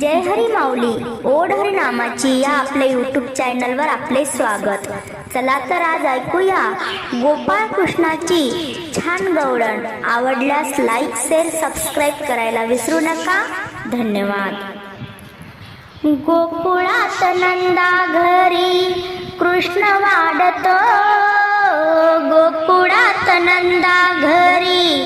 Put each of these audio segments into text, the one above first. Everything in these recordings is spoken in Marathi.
जय हरी माऊली. ओढ हरी नामाची या आपल्या यूट्यूब चॅनलवर आपले स्वागत. चला तर आज ऐकूया गोपाळ कृष्णाची छान गवळण. आवडल्यास लाईक शेअर सबस्क्राईब करायला विसरू नका. धन्यवाद. गोकुळात नंदा घरी कृष्ण वाढतो. गोकुळात नंदा घरी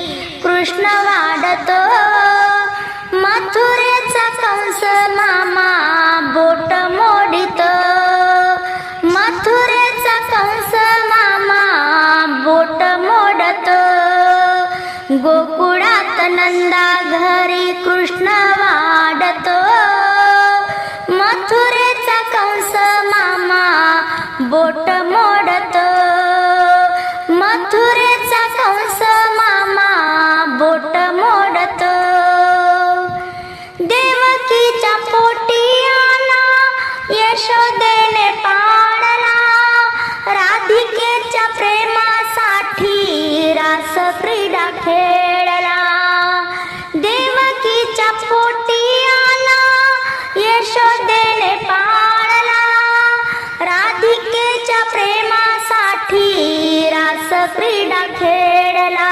गोकुळात नंदा घरी कृष्ण वाढतो यशोदेने पाळला. राधिकेच्या प्रेमासाठी रास क्रीडा खेळला.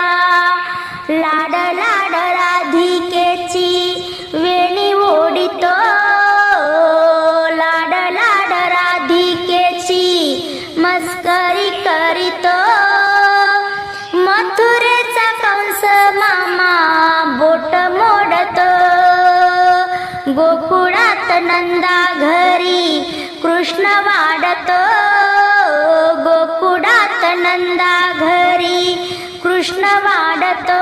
लाड लाड राधिकेची वेणी ओढितो. लाड लाड राधिकेची मस्करी करीतो. मथुरेचा कंस मामा बोट मोडतो. गोकुळा नंदा घरी कृष्ण वाढतो गोकुळात नंदा घरी कृष्ण वाढतो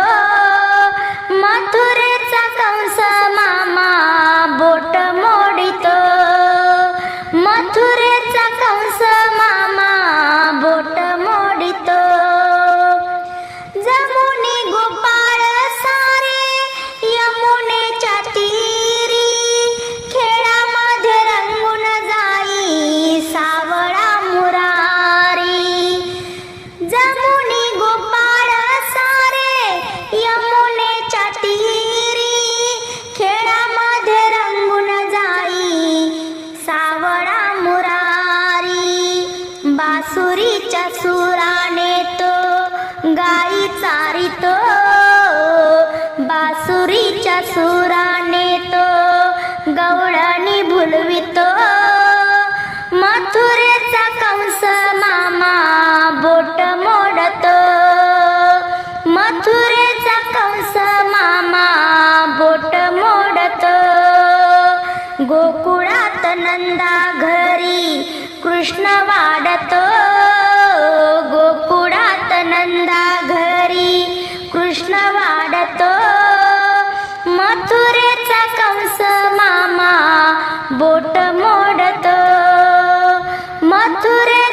बासुरीच्या सुराने तो गाई चारितो. बासुरीच्या सुराने तो गवळणी भुलवितो. मथुरेचा कंस मामा बोट मोडतो. मथुरेचा कंस मामा बोट मोडतो. गोकुळ नंदा घरी कृष्ण वाढतो गोकुळात नंदा घरी कृष्ण वाढतो मथुरेचा कंस मामा बोट मोडतो. मथुरे